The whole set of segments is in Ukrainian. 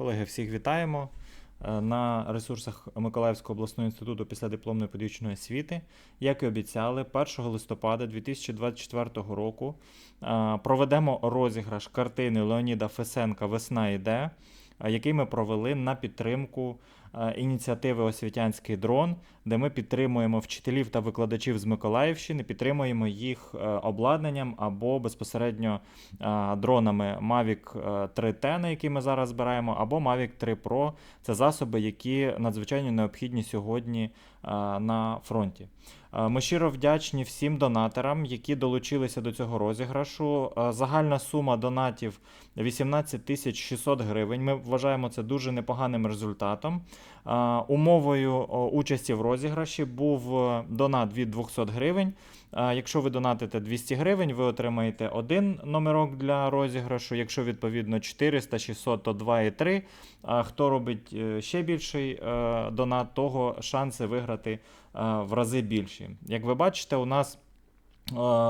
Колеги, всіх вітаємо е, на ресурсах Миколаївського обласного інституту після дипломної подічної освіти. Як і обіцяли, 1 листопада 2024 року е, проведемо розіграш картини Леоніда Фесенка Весна іде, е, який ми провели на підтримку ініціативи Освітянський дрон, де ми підтримуємо вчителів та викладачів з Миколаївщини, підтримуємо їх е, обладнанням або безпосередньо е, дронами Mavic е, 3T, на які ми зараз збираємо, або Mavic 3 Pro. Це засоби, які надзвичайно необхідні сьогодні е, на фронті. Е, Ми щиро вдячні всім донаторам, які долучилися до цього розіграшу. Е, Загальна сума донатів 18 тисяч 600 гривень. Ми вважаємо це дуже непоганим результатом. Е, Умовою участі в розіграші був е, донат від 200 гривень. Е, Якщо ви донатите 200 гривень, ви отримаєте один номерок для розіграшу. Якщо відповідно 400, 600, то 2 і 3. А хто робить ще більший донат, того шанси виграти в рази більші. Як ви бачите, у нас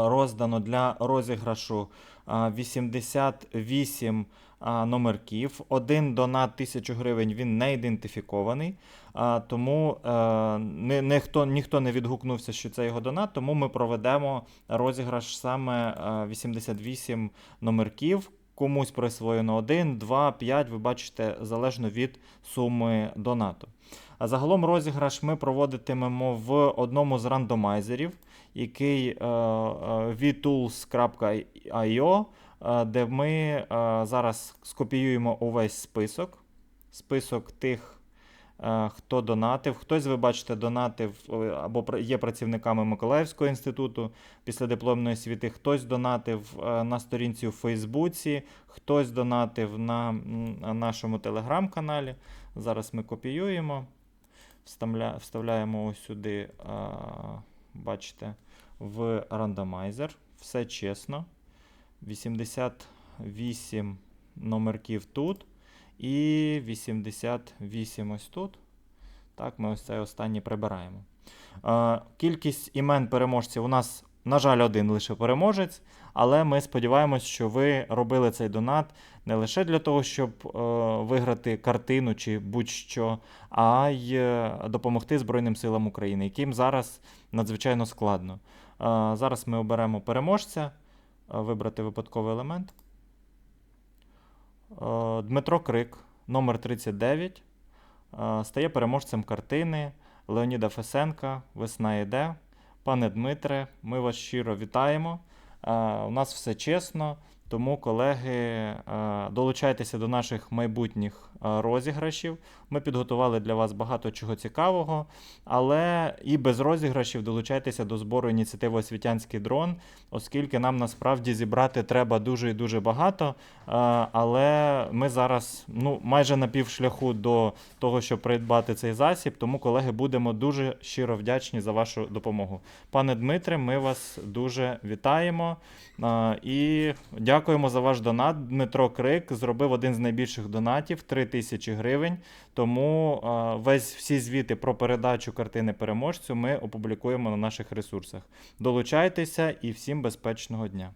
роздано для розіграшу е, 88 е, номерків. Один донат 1000 гривень він не ідентифікований. Тому е, ніхто, ніхто не відгукнувся, що це його донат, тому ми проведемо розіграш саме е, 88 номерків. Комусь присвоєно 1, 2, 5, ви бачите, залежно від суми донату. А загалом розіграш ми проводитимемо в одному з рандомайзерів, який е, е, vtools.io, е, де ми зараз скопіюємо увесь список, список тих хто донатив. Хтось, ви бачите, донатив е, або є працівниками Миколаївського інституту після дипломної освіти, хтось донатив е, на сторінці у Фейсбуці, хтось донатив на нашому телеграм-каналі. Зараз ми копіюємо, вставляємо ось сюди, е, бачите, в рандомайзер. Все чесно. 88 номерків тут. І 88 ось тут. Так, ми ось цей останній прибираємо. Е, кількість імен переможців у нас, на жаль, один лише переможець, але ми сподіваємось, що ви робили цей донат не лише для того, щоб е, виграти картину чи будь-що, а й е, допомогти Збройним силам України, яким зараз надзвичайно складно. Е, зараз ми оберемо переможця, е, вибрати випадковий елемент. Е, Дмитро Крик, номер 39, е, стає переможцем картини Леоніда Фесенка Весна йде. Пане Дмитре, ми вас щиро вітаємо. Е, У нас все чесно, тому, колеги, е, долучайтеся до наших майбутніх е, розіграшів. Ми підготували для вас багато чого цікавого, але і без розіграшів долучайтеся до збору ініціативи Освітянський дрон, оскільки нам насправді зібрати треба дуже і дуже багато. Е, Але ми зараз ну, майже на півшляху до того, щоб придбати цей засіб. Тому, колеги, будемо дуже щиро вдячні за вашу допомогу. Пане Дмитре, ми вас дуже вітаємо і дякуємо за ваш донат. Дмитро Крик зробив один з найбільших донатів 3 тисячі гривень. Тому е, весь всі звіти про передачу картини переможцю ми опублікуємо на наших ресурсах. Долучайтеся і всім безпечного дня.